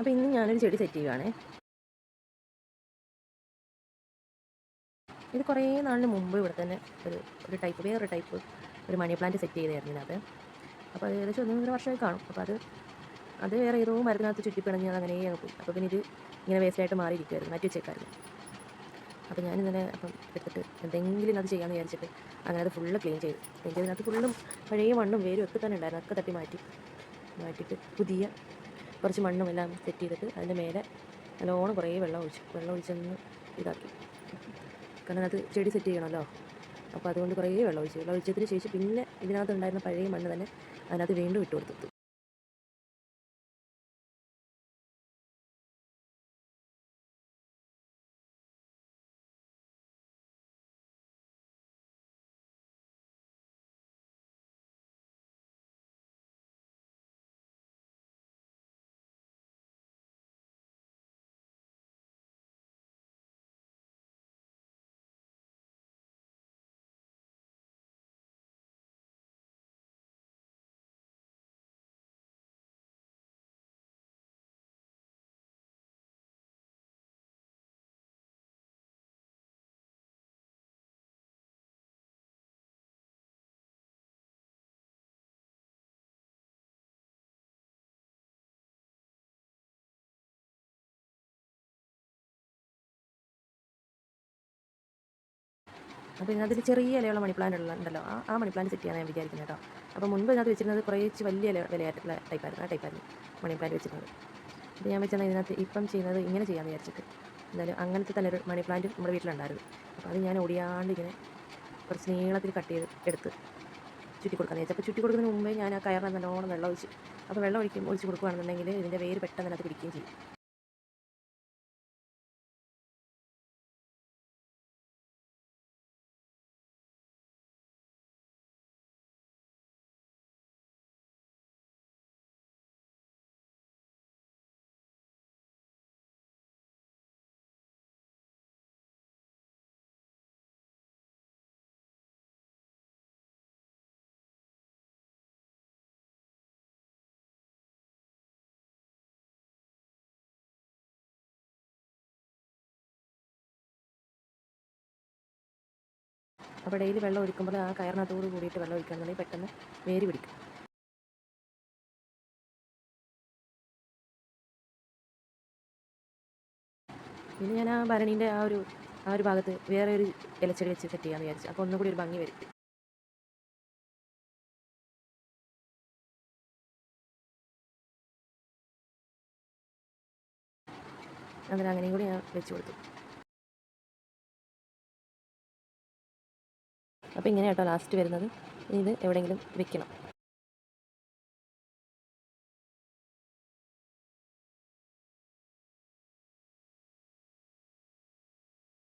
അപ്പോൾ ഇന്ന് ഞാനൊരു ചെടി സെറ്റ് ചെയ്യുവാണേ. ഇത് കുറേ നാളിന് മുമ്പ് ഇവിടെ തന്നെ ഒരു ഒരു ടൈപ്പ് വേറൊരു ടൈപ്പ് ഒരു മണി പ്ലാന്റ് സെറ്റ് ചെയ്തായിരുന്നു ഇതിനകത്ത്. അപ്പോൾ അത് ഏകദേശം ഒന്നൊന്നര വർഷമായി കാണും. അപ്പോൾ അത് അത് വേറെ ഏതോ മരത്തിനകത്ത് ചുറ്റിപ്പിണഞ്ഞ് അത് അങ്ങനെ അങ്ങ് പോയി. അപ്പോൾ പിന്നെ ഇത് ഇങ്ങനെ വേസ്റ്റായിട്ട് മാറിയിരിക്കുമായിരുന്നു മാറ്റി വെച്ചേക്കായിരുന്നു. അപ്പോൾ ഞാൻ ഇന്നലെ അപ്പം എടുത്തിട്ട് എന്തെങ്കിലും അത് ചെയ്യാമെന്ന് വിചാരിച്ചിട്ട് അങ്ങനെ അത് ഫുള്ള് ക്ലീൻ ചെയ്തു. ക്ലീൻ ചെയ്തതിനകത്ത് ഫുള്ളും പഴയ മണ്ണും വേരും ഒക്കെ തന്നെ ഉണ്ടായിരുന്നു ഒക്കെ തട്ടി മാറ്റി. മാറ്റിയിട്ട് പുതിയ കുറച്ച് മണ്ണും എല്ലാം സെറ്റ് ചെയ്തിട്ട് അതിന്റെ മേലെ നല്ലോണം കുറേ വെള്ളം ഒഴിച്ചു വെള്ളം ഒഴിച്ചൊന്ന് ഇതാക്കി. കാരണം അത് ചെടി സെറ്റ് ചെയ്യണമല്ലോ. അപ്പോൾ അതുകൊണ്ട് കുറേ വെള്ളം ഒഴിച്ചു വെള്ളം ഒഴിച്ചതിന് ശേഷം പിന്നെ ഇതിനകത്ത് ഉണ്ടായിരുന്ന പഴയ മണ്ണ് തന്നെ അതിനകത്ത് വീണ്ടും ഇട്ട് കൊടുത്തു. അപ്പോൾ ഇതിനകത്ത് ചെറിയ ഇലയുള്ള മണി പ്ലാന്റ് ഉണ്ടല്ലോ. ആ ആ മണി പ്ലാന്റ് സെറ്റ് ചെയ്യാൻ ഞാൻ വിചാരിക്കുന്നത് കേട്ടോ അപ്പോൾ മുൻപ് ഇതിനകത്ത് വെച്ചിരുന്നത് കുറേ വലിയ ഇല വിലയായിട്ടുള്ള ടൈപ്പായിരുന്നു ആ ടൈപ്പായിരുന്നു മണി പ്ലാന്റ് വെച്ചിരുന്നത്. അപ്പോൾ ഞാൻ വെച്ചാൽ ഇതിനകത്ത് ഇപ്പം ചെയ്യുന്നത് ഇങ്ങനെ ചെയ്യാമെന്ന് വിചാരിച്ചിട്ട്. എന്തായാലും അങ്ങനത്തെ തന്നെ ഒരു മണി പ്ലാന്റ് നമ്മുടെ വീട്ടിലുണ്ടായിരുന്നു. അപ്പോൾ അത് ഞാൻ ഓടിയാണ്ട് ഇങ്ങനെ കുറച്ച് നീളത്തിൽ കട്ട് ചെയ്ത് എടുത്ത് ചുറ്റി കൊടുക്കാമെന്ന് വെച്ചാൽ അപ്പോൾ ചുറ്റി കൊടുക്കുന്നതിന് മുമ്പേ ഞാൻ ആ കയറിന് നല്ലോണം വെള്ളം ഒഴിച്ച് അപ്പോൾ വെള്ളം ഒഴിക്കും ഒഴിച്ച് കൊടുക്കുകയാണെന്നുണ്ടെങ്കിൽ ഇതിന്റെ വേര് പെട്ടെന്ന് അതിനകത്ത് പിടിക്കുകയും ചെയ്യും. അപ്പോൾ ഡെയിലി വെള്ളം ഒഴിക്കുമ്പോൾ ആ കയറിനകത്തോട് കൂടിയിട്ട് വെള്ളം ഒഴിക്കുകയാണെന്നുണ്ടെങ്കിൽ പെട്ടെന്ന് വേര് പിടിക്കും. പിന്നെ ഞാൻ ആ ഭരണീന്റെ ആ ഒരു ആ ഒരു ഭാഗത്ത് വേറെ ഒരു ഇലച്ചെടി വെച്ച് സെറ്റ് ചെയ്യാമെന്ന് വിചാരിച്ചു. അപ്പോൾ ഒന്നുകൂടി ഒരു ഭംഗി വരും. അങ്ങനെ അങ്ങനെയും കൂടി ഞാൻ വെച്ച് കൊടുത്തു. അപ്പോൾ ഇങ്ങനെ കേട്ടോ ലാസ്റ്റ് വരുന്നത് ഇത് എവിടെയെങ്കിലും വെക്കണം.